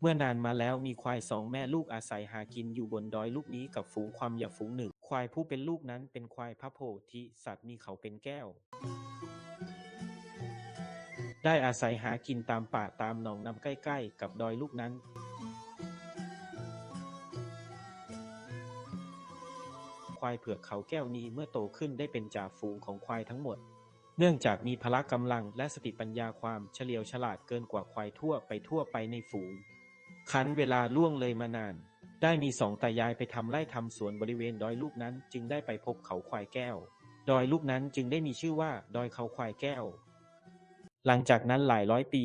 เมื่อนานมาแล้วมีควายสองแม่ลูกอาศัยหากินอยู่บนดอยลูกนี้กับฝูงความหยาฝูงหนึ่ง ควายผู้เป็นลูกนั้นเป็นควายพระโพธิสัตว์มีเขาเป็นแก้ว ได้อาศัยหากินตามป่าตามหนองน้ำใกล้ๆ กับดอยลูกนั้นควายเผือกเขาแก้วนี้เมื่อโตขึ้นได้เป็นจ่าฝูงของควายทั้งหมด เนื่องจากมีพละกำลังและสติปัญญาความเฉลียวฉลาดเกินกว่าควายทั่วไปทั่วไปในฝูง คันเวลาล่วงเลยมานาน ได้มีสองตายายไปทำไร่ทำสวนบริเวณดอยลูกนั้น จึงได้ไปพบเขาควายแก้ว ดอยลูกนั้นจึงได้มีชื่อว่า ดอยเขาควายแก้ว หลังจากนั้นหลายร้อยปี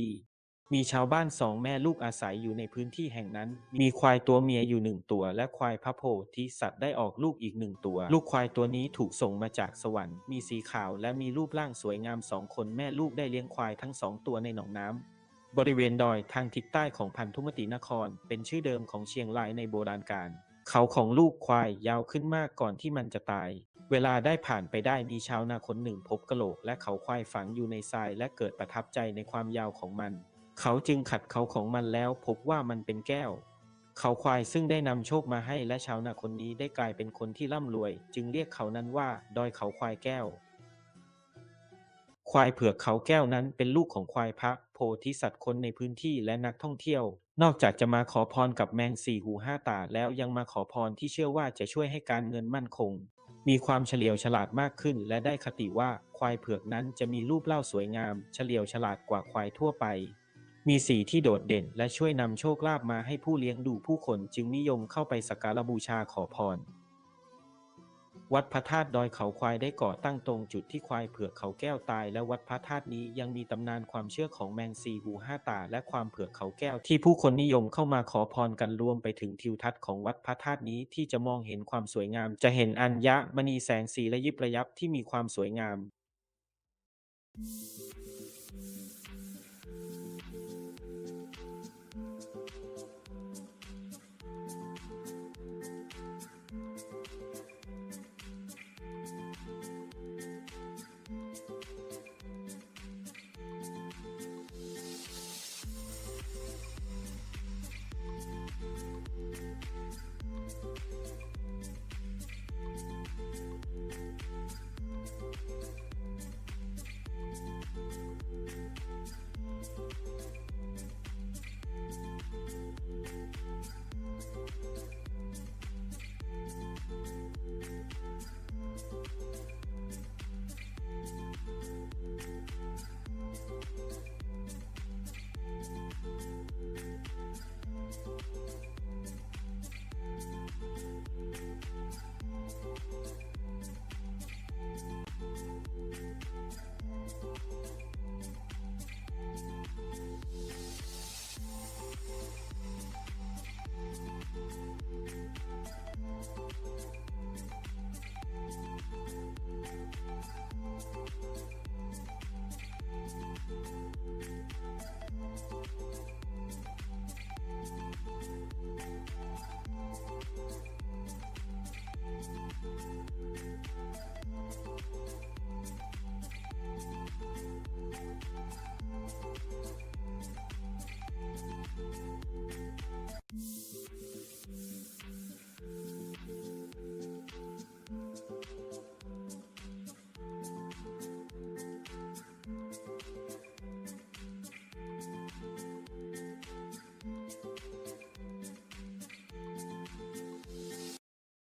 มีชาวบ้านสองแม่ลูกอาศัยอยู่ในพื้นที่แห่งนั้น มีควายตัวเมียอยู่หนึ่งตัว และควายพระโพธิสัตว์ได้ออกลูกอีกหนึ่งตัว ลูกควายตัวนี้ถูกส่งมาจากสวรรค์ มีสีขาวและมีรูปร่างสวยงามสองคนแม่ลูกได้เลี้ยงควายทั้งสองตัวในหนองน้ำ บริเวณดอยทางทิศใต้ของพันธุมตินคร เป็นชื่อเดิมของเชียงรายในโบราณกาลเขาของลูกควายยาวขึ้นมากก่อนที่มันจะตาย เวลาได้ผ่านไปได้มีชาวนาคนหนึ่งพบกะโหลก และเขาควายฝังอยู่ในทรายและเกิดประทับใจในความยาวของมัน เขาจึงขัดเขาของมันแล้วพบว่ามันเป็นแก้ว เขาควายซึ่งได้นำโชคมาให้และชาวนาคนนี้ได้กลายเป็นคนที่ร่ำรวย จึงเรียกเขานั้นว่า ดอยเขาควายแก้ว ควายเผือกเขาแก้วนั้นเป็นลูกของควายพระโพ ธิสัตว์คนในพื้นที่และนักท่องเที่ยว นอกจากจะมาขอพรกับแมงสี่หูห้าตาแล้วยังมาขอพรที่เชื่อว่าจะช่วยให้การเงินมั่นคง มีความเฉลียวฉลาดมากขึ้น และได้คติว่าควายเผือกนั้นจะมีรูปเล่าสวยงาม เฉลียวฉลาดกว่าควายทั่วไป มีสีที่โดดเด่น และช่วยนำโชคลาภมาให้ผู้เลี้ยงดูผู้คนจึงนิยมเข้าไปสักการบูชาขอพร วัดพระธาตุดอยเขาควายได้ก่อตั้งตรงจุดที่ควายเผือกเขาแก้วตาย และวัดพระธาตุนี้ยังมีตำนานความเชื่อของแมงซีหูห้าตา และความเผือกเขาแก้วที่ผู้คนนิยมเข้ามาขอพรกันรวมไปถึงทิวทัศน์ของวัดพระธาตุนี้ที่จะมองเห็นความสวยงาม จะเห็นอัญมณีแสงสีและยิบระยับที่มีความสวยงาม